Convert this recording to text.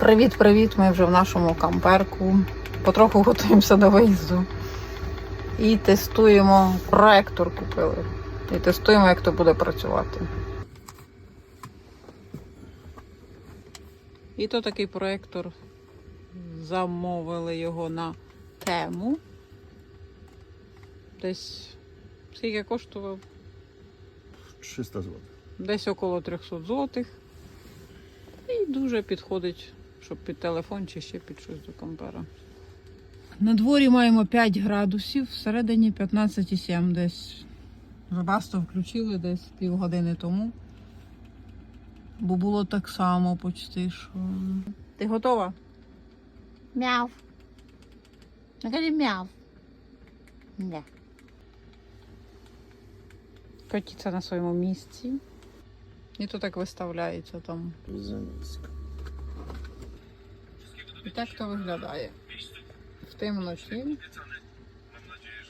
Привіт-привіт! Ми вже в нашому камперку. Потроху готуємося до виїзду. І тестуємо проектор купили. І тестуємо, як то буде працювати. І то такий проектор. Замовили його на тему. Десь скільки коштував? 300 зł. Десь около 300 злотих. І дуже підходить, щоб під телефон чи ще під щось до компера. На дворі маємо 5 градусів, всередині 15,7 десь. Вебасто включили десь півгодини тому. Бо було так само почти що. Ти готова? Мяв. Ну, кажи мяв. Не. Котіться на своєму місці. І то так виставляється там. Za nisko. І так то виглядає. В темночі. Mam nadzieję,